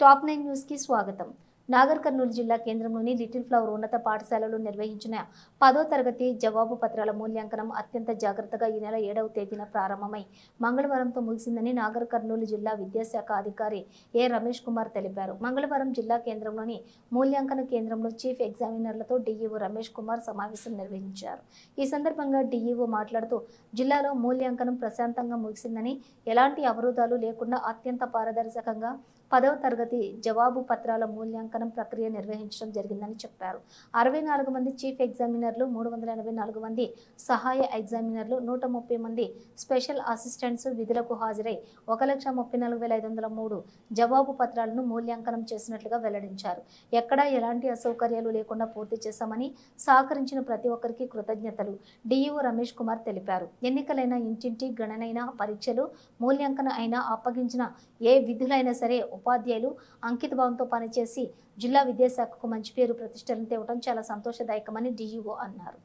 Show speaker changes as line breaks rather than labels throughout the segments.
Top nine న్యూస్కి స్వాగతం. నాగర్ కర్నూలు జిల్లా కేంద్రంలోని లిటిల్ ఫ్లవర్ ఉన్నత పాఠశాలలో నిర్వహించిన పదో తరగతి జవాబు పత్రాల మూల్యాంకనం అత్యంత జాగ్రత్తగా ఈ నెల ఏడవ తేదీన ప్రారంభమై మంగళవారంతో ముగిసిందని నాగర్ కర్నూలు జిల్లా విద్యాశాఖ అధికారి ఏ రమేష్ కుమార్ తెలిపారు. మంగళవారం జిల్లా కేంద్రంలోని మూల్యాంకన కేంద్రంలో చీఫ్ ఎగ్జామినర్లతో డీఈఓ రమేష్ కుమార్ సమావేశం నిర్వహించారు. ఈ సందర్భంగా డీఈఓ మాట్లాడుతూ జిల్లాలో మూల్యాంకనం ప్రశాంతంగా ముగిసిందని ఎలాంటి అవరోధాలు లేకుండా అత్యంత పారదర్శకంగా పదవ తరగతి జవాబు పత్రాల మూల్యాంకనం ప్రక్రియ నిర్వహించడం జరిగిందని చెప్పారు. అరవై నాలుగు మంది చీఫ్ ఎగ్జామినర్లు మూడు వందల ఎనభై నాలుగు మంది సహాయ ఎగ్జామినర్లు నూట ముప్పై మంది స్పెషల్ అసిస్టెంట్స్ విధులకు హాజరై ఒక లక్ష ముప్పై నాలుగు వేల ఐదు వందల మూడు జవాబు పత్రాలను మూల్యాంకనం చేసినట్లుగా వెల్లడించారు. ఎక్కడా ఎలాంటి అసౌకర్యాలు లేకుండా పూర్తి చేశామని సహకరించిన ప్రతి ఒక్కరికి కృతజ్ఞతలు. డిఈఓ రమేష్ కుమార్ తెలిపారు. ఎన్నికలైన ఇంటింటి గణనైన పరీక్షలు మూల్యాంకన అయినా అప్పగించిన ఏ విధులైనా సరే ఉపాధ్యాయులు అంకితభావంతో పనిచేసి జిల్లా విద్యాశాఖకు మంచి పేరు ప్రతిష్టలను తేవడం చాలా సంతోషదాయకమని డిఈఓ అన్నారు.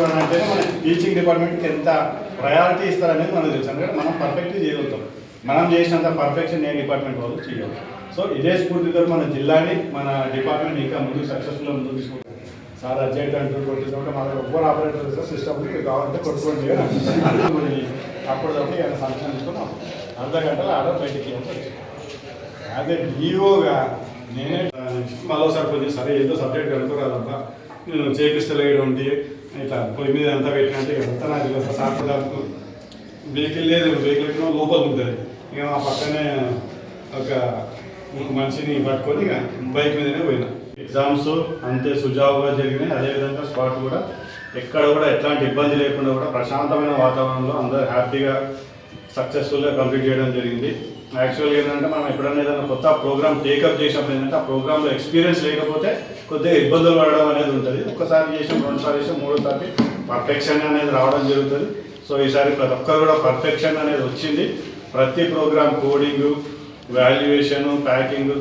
మనం టీచింగ్ డిపార్ట్మెంట్కి ఎంత ప్రయారిటీ ఇస్తారనేది మనం తెలుసు. ఎందుకంటే మనం పర్ఫెక్ట్ చేయగలుగుతాం. మనం చేసినంత పర్ఫెక్షన్ ఏ డిపార్ట్మెంట్ వాళ్ళు చేయగలం సో ఇదే స్ఫూర్తితో మన జిల్లాని మన డిపార్ట్మెంట్ ఇంకా ముందుకు సక్సెస్ఫుల్గా ముందుకు తీసుకుంటాం. సార్ అర్జెంట్ అంటూ కొట్టించుకుంటే మన ఒవ్వరు ఆపరేటర్ సిస్టమ్ కావాలంటే కొట్టుకోండి అని అప్పుడు తప్పి ఆయన సంతకం తీసుకున్నాం అర్ధ గంటలో ఆర్డర్ బయటికి అదే డిఓగా నేనే మరోసారి కొంచెం సరే ఏదో సబ్జెక్ట్ కనుకోరాదబ్బా నేను చేపిస్తలేటువంటి ఇట్లా పొయ్యి మీద ఎంత పెట్టినట్టు ఎంత నాకు సాంప్రదాయకు వెహికల్ లేదు వెహికల్ ఎక్కడో లోపల ఉంటుంది. ఇక మా పక్కనే ఒక మనిషిని పట్టుకొని ఇక బైక్ మీదనే పోయినా. ఎగ్జామ్స్ అంతే సుజావుగా జరిగినాయి. అదేవిధంగా స్పాట్ కూడా ఎక్కడ కూడా ఎట్లాంటి ఇబ్బంది లేకుండా కూడా ప్రశాంతమైన వాతావరణంలో అందరూ హ్యాపీగా సక్సెస్ఫుల్గా కంప్లీట్ చేయడం జరిగింది. యాక్చువల్గా ఏంటంటే మనం ఎప్పుడైనా ఏదైనా కొత్త ప్రోగ్రామ్ టేకప్ చేసినప్పుడు ఏంటంటే ఆ ప్రోగ్రాంలో ఎక్స్పీరియన్స్ లేకపోతే కొద్దిగా ఇబ్బందులు పడడం అనేది ఉంటుంది. ఒక్కసారి చేసాం రెండుసారి చేసాం మూడోసారి పర్ఫెక్షన్ అనేది రావడం జరుగుతుంది. సో ఈసారి ప్రతి ఒక్కరు కూడా పర్ఫెక్షన్ అనేది వచ్చింది. ప్రతి ప్రోగ్రామ్ కోడింగ్ వాల్యుయేషన్ ప్యాకింగ్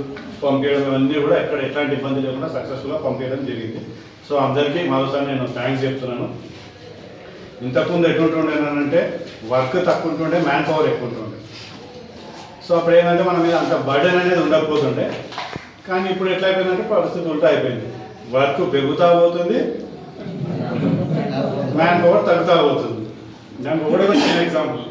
పంపించడం ఇవన్నీ కూడా ఎక్కడ ఎట్లాంటి ఇబ్బంది లేకుండా సక్సెస్ఫుల్గా పంపించడం జరిగింది. సో అందరికీ మరోసారి నేను థ్యాంక్స్ చెప్తున్నాను. ఇంతకుముందు ఎటుంటుండేనంటే వర్క్ తక్కువ ఉంటుండే మ్యాన్ పవర్ ఎక్కువ ఉంటుండే సో అప్పుడు ఏంటంటే మన మీద అంత బర్డెన్ అనేది ఉండకపోతుండే. కానీ ఇప్పుడు ఎట్లా అయిపోయిందంటే పరిస్థితి ఉంటా అయిపోయింది. వర్క్ పెరుగుతూ పోతుంది మ్యాన్ పవర్ తగ్గుతూ పోతుంది. దానికి ఒకటే ఎగ్జాంపుల్